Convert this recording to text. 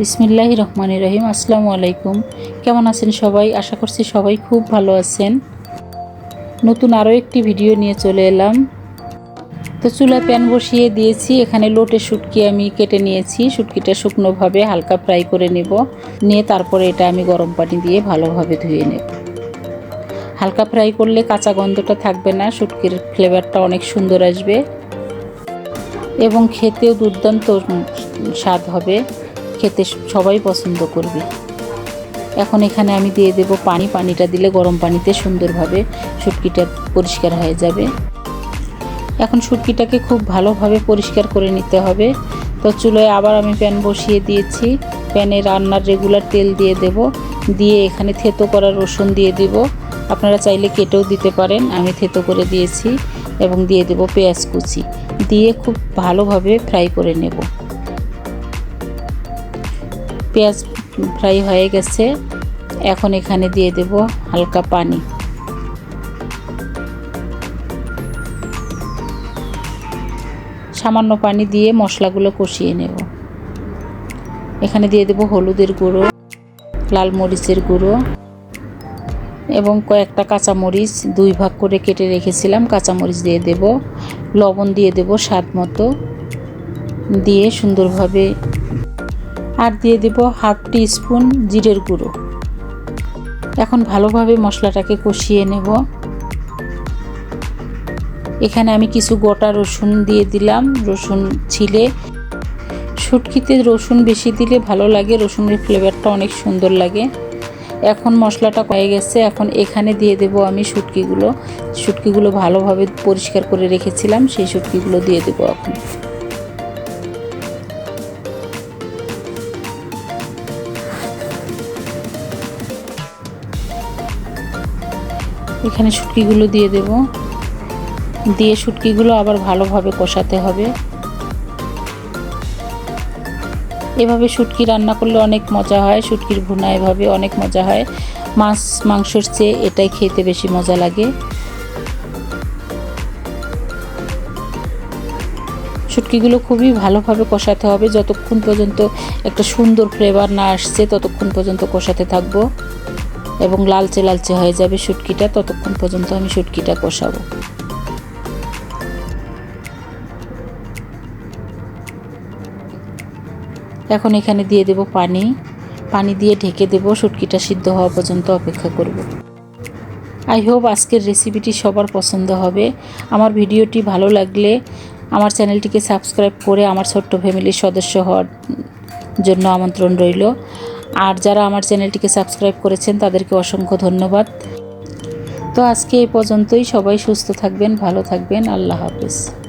বিসমিল্লাহ রহমান রহিম, আসসালামু আলাইকুম। কেমন আছেন সবাই? আশা করছি সবাই খুব ভালো আছেন। নতুন আরও একটি ভিডিও নিয়ে চলে এলাম। তো চুলা প্যান বসিয়ে দিয়েছি, এখানে লোটে শুটকি আমি কেটে নিয়েছি। শুটকিটা শুকনোভাবে হালকা ফ্রাই করে নেব। নিয়ে তারপরে এটা আমি গরম পানি দিয়ে ভালোভাবে ধুয়ে নেব। হালকা ফ্রাই করলে কাঁচা গন্ধটা থাকবে না, শুটকির ফ্লেভারটা অনেক সুন্দর আসবে। এবং খেতেও দুর্দান্ত স্বাদ হবে। খেতে সবাই পছন্দ করবে। এখন এখানে আমি দিয়ে দেব পানি। পানিটা দিলে গরম পানিতে সুন্দরভাবে শুটকিটা পরিষ্কার হয়ে যাবে। এখন শুটকিটাকে খুব ভালোভাবে পরিষ্কার করে নিতে হবে। তো চুলোয় আবার আমি প্যান বসিয়ে দিয়েছি। প্যানে রান্নার রেগুলার তেল দিয়ে দেব। দিয়ে এখানে থেতো করা রসুন দিয়ে দিব। আপনারা চাইলে কেটেও দিতে পারেন। আমি থেতো করে দিয়েছি এবং দিয়ে দেব পেঁয়াজ কুচি। দিয়ে খুব ভালোভাবে ফ্রাই করে নেব। পেঁয়াজ ফ্রাই হয়ে গেছে। এখন এখানে দিয়ে দেব হালকা পানি। সামান্য পানি দিয়ে মশলাগুলো কষিয়ে নেব। এখানে দিয়ে দেব হলুদের গুঁড়ো, লাল মরিচের গুঁড়ো এবং কয়েকটা কাঁচামরিচ। দুই ভাগ করে কেটে রেখেছিলাম, কাঁচামরিচ দিয়ে দেব। লবণ দিয়ে দেব স্বাদ মতো। দিয়ে সুন্দরভাবে আর দিয়ে দেব হাফ টি স্পুন জিরের গুঁড়ো। এখন ভালোভাবে মশলাটাকে কষিয়ে নেব। এখানে আমি কিছু গোটা রসুন দিয়ে দিলাম, রসুন ছিলে। শুটকিতে রসুন বেশি দিলে ভালো লাগে, রসুনের ফ্লেভারটা অনেক সুন্দর লাগে। এখন মশলাটা হয়ে গেছে, এখন এখানে দিয়ে দেব আমি শুটকিগুলো। শুটকিগুলো ভালোভাবে পরিষ্কার করে রেখেছিলাম, সেই শুটকিগুলো দিয়ে দেবো এখন। এখানে শুটকিগুলো দিয়ে দেব। দিয়ে শুটকিগুলো আবার ভালোভাবে কষাতে হবে। এভাবে শুটকি রান্না করলে অনেক মজা হয়, শুটকির ভুনা এভাবে অনেক মজা হয়। মাছ, মাংসর চেয়ে এটাই খেতে বেশি মজা লাগে। শুটকিগুলো খুবই ভালোভাবে কষাতে হবে। যতক্ষণ পর্যন্ত একটা সুন্দর ফ্লেভার না আসছে, ততক্ষণ পর্যন্ত কষাতে থাকব। এবং লালচে লালচে হয়ে যাবে শুটকিটা, ততক্ষণ পর্যন্ত আমি শুটকিটা কষাবো। এখন এখানে দিয়ে দেব পানি। পানি দিয়ে ঢেকে দেব, শুটকিটা সিদ্ধ হওয়া পর্যন্ত অপেক্ষা করব। আই হোপ আজকের রেসিপিটি সবার পছন্দ হবে। আমার ভিডিওটি ভালো লাগলে আমার চ্যানেলটিকে সাবস্ক্রাইব করে আমার ছোট্ট ফ্যামিলির সদস্য হওয়ার জন্য আমন্ত্রণ রইল। আর যারা আমার চ্যানেলটিকে সাবস্ক্রাইব করেছেন, তাদেরকে অসংখ্য ধন্যবাদ। তো আজকে এই পর্যন্তই। সবাই সুস্থ থাকবেন, ভালো থাকবেন। আল্লাহ হাফেজ।